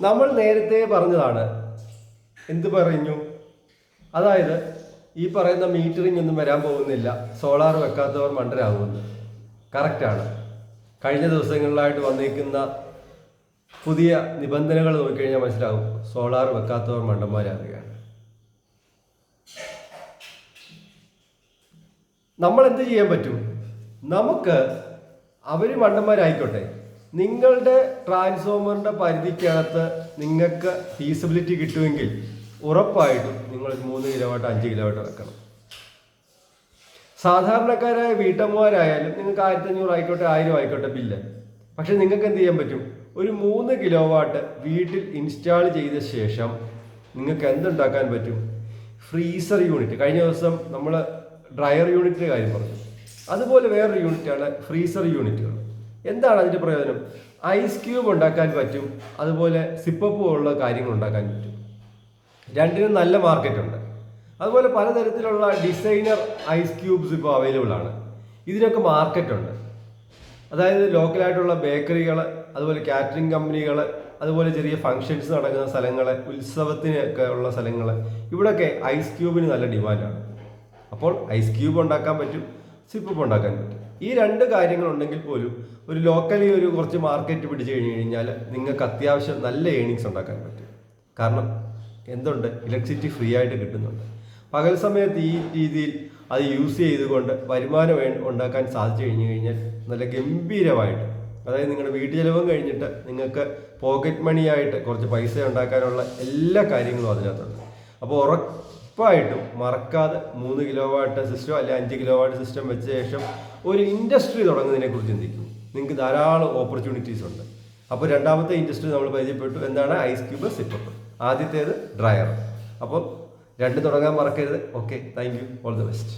നമ്മൾ നേരത്തെ പറഞ്ഞതാണ്. എന്ത് പറഞ്ഞു? അതായത് ഈ പറയുന്ന മീറ്ററിംഗ് ഒന്നും വരാൻ പോകുന്നില്ല. സോളാർ വെക്കാത്തവർ മണ്ടരാകുമെന്ന് കറക്റ്റാണ് കഴിഞ്ഞ ദിവസങ്ങളിലായിട്ട് വന്നിരിക്കുന്ന പുതിയ നിബന്ധനകൾ നോക്കിക്കഴിഞ്ഞാൽ മനസ്സിലാവും സോളാർ വെക്കാത്തവർ മണ്ടന്മാരാകുകയാണ്. നമ്മൾ എന്ത് ചെയ്യാൻ പറ്റും? നമുക്ക് അവർ മണ്ടന്മാരായിക്കോട്ടെ. നിങ്ങളുടെ ട്രാൻസ്ഫോമറിന്റെ പരിധിക്കകത്ത് നിങ്ങൾക്ക് ഫീസിബിലിറ്റി കിട്ടുമെങ്കിൽ ഉറപ്പായിട്ടും നിങ്ങൾ മൂന്ന് കിലോവാട്ട് അഞ്ച് കിലോവാട്ട് വെക്കണം സാധാരണക്കാരായ വീട്ടമ്മമാരായാലും നിങ്ങൾക്ക് ആയിരത്തി അഞ്ഞൂറ് ആയിക്കോട്ടെ ആയിരം ആയിക്കോട്ടെ ബില്ല് പക്ഷെ നിങ്ങൾക്ക് എന്ത് ചെയ്യാൻ പറ്റും? ഒരു മൂന്ന് കിലോ വാട്ട് വീട്ടിൽ ഇൻസ്റ്റാൾ ചെയ്ത ശേഷം നിങ്ങൾക്ക് എന്തുണ്ടാക്കാൻ പറ്റും? ഫ്രീസർ യൂണിറ്റ് കഴിഞ്ഞ ദിവസം നമ്മൾ ഡ്രയർ യൂണിറ്റിന്റെ കാര്യം പറഞ്ഞു. അതുപോലെ വേറൊരു യൂണിറ്റാണ് ഫ്രീസർ യൂണിറ്റുകൾ എന്താണ് അതിന്റെ പ്രയോജനം? ഐസ് ക്യൂബ് ഉണ്ടാക്കാൻ പറ്റും അതുപോലെ സിപ്പപ്പ് പോലുള്ള കാര്യങ്ങൾ ഉണ്ടാക്കാൻ പറ്റും. രണ്ടിനും നല്ല മാർക്കറ്റുണ്ട് അതുപോലെ പലതരത്തിലുള്ള ഡിസൈനർ ഐസ് ക്യൂബ്സ് ഇപ്പോൾ അവൈലബിൾ ആണ്. ഇതിനൊക്കെ മാർക്കറ്റുണ്ട് അതായത് ലോക്കലായിട്ടുള്ള ബേക്കറികൾ അതുപോലെ കാറ്ററിംഗ് കമ്പനികൾ അതുപോലെ ചെറിയ ഫങ്ഷൻസ് നടക്കുന്ന സ്ഥലങ്ങൾ ഉത്സവത്തിനൊക്കെ ഉള്ള സ്ഥലങ്ങൾ ഇവിടെയൊക്കെ ഐസ് ക്യൂബിന് നല്ല ഡിമാൻഡാണ് അപ്പോൾ ഐസ് ക്യൂബ് ഉണ്ടാക്കാൻ പറ്റും സിപ്പ് ഉണ്ടാക്കാൻ പറ്റും. ഈ രണ്ട് കാര്യങ്ങൾ ഉണ്ടെങ്കിൽ പോലും ഒരു ലോക്കലി ഒരു കുറച്ച് മാർക്കറ്റ് പിടിച്ചു കഴിഞ്ഞ് കഴിഞ്ഞാൽ നിങ്ങൾക്ക് അത്യാവശ്യം നല്ല ഏണിങ്സ് ഉണ്ടാക്കാൻ പറ്റും. കാരണം എന്തുണ്ട്? ഇലക്ട്രിസിറ്റി ഫ്രീ ആയിട്ട് കിട്ടുന്നുണ്ട്. പകൽ സമയത്ത് ഈ രീതിയിൽ അത് യൂസ് ചെയ്തുകൊണ്ട് വരുമാനം ഉണ്ടാക്കാൻ സാധിച്ചു കഴിഞ്ഞു കഴിഞ്ഞാൽ നല്ല ഗംഭീരമായിട്ട് അതായത് നിങ്ങളുടെ വീട്ടു ചെലവും കഴിഞ്ഞിട്ട് നിങ്ങൾക്ക് പോക്കറ്റ് മണിയായിട്ട് കുറച്ച് പൈസ ഉണ്ടാക്കാനുള്ള എല്ലാ കാര്യങ്ങളും അതിനകത്തുണ്ട്. അപ്പോൾ ഉറപ്പായിട്ടും മറക്കാതെ മൂന്ന് കിലോ വാട്ട് സിസ്റ്റം അല്ലെങ്കിൽ അഞ്ച് കിലോ വാട്ട് സിസ്റ്റം വെച്ച ശേഷം ഒരു ഇൻഡസ്ട്രി തുടങ്ങുന്നതിനെ കുറിച്ച് ചിന്തിക്കും. നിങ്ങൾക്ക് ധാരാളം ഓപ്പർച്യൂണിറ്റീസ് ഉണ്ട്. അപ്പോൾ രണ്ടാമത്തെ ഇൻഡസ്ട്രി നമ്മൾ പരിചയപ്പെട്ടു. എന്താണ്? ഐസ് ക്യൂബ് സിപ്പപ്പ് ആദ്യത്തേത് ഡ്രയർ അപ്പോൾ രണ്ട് തുടങ്ങാൻ മറക്കരുത്. Okay thank you all the best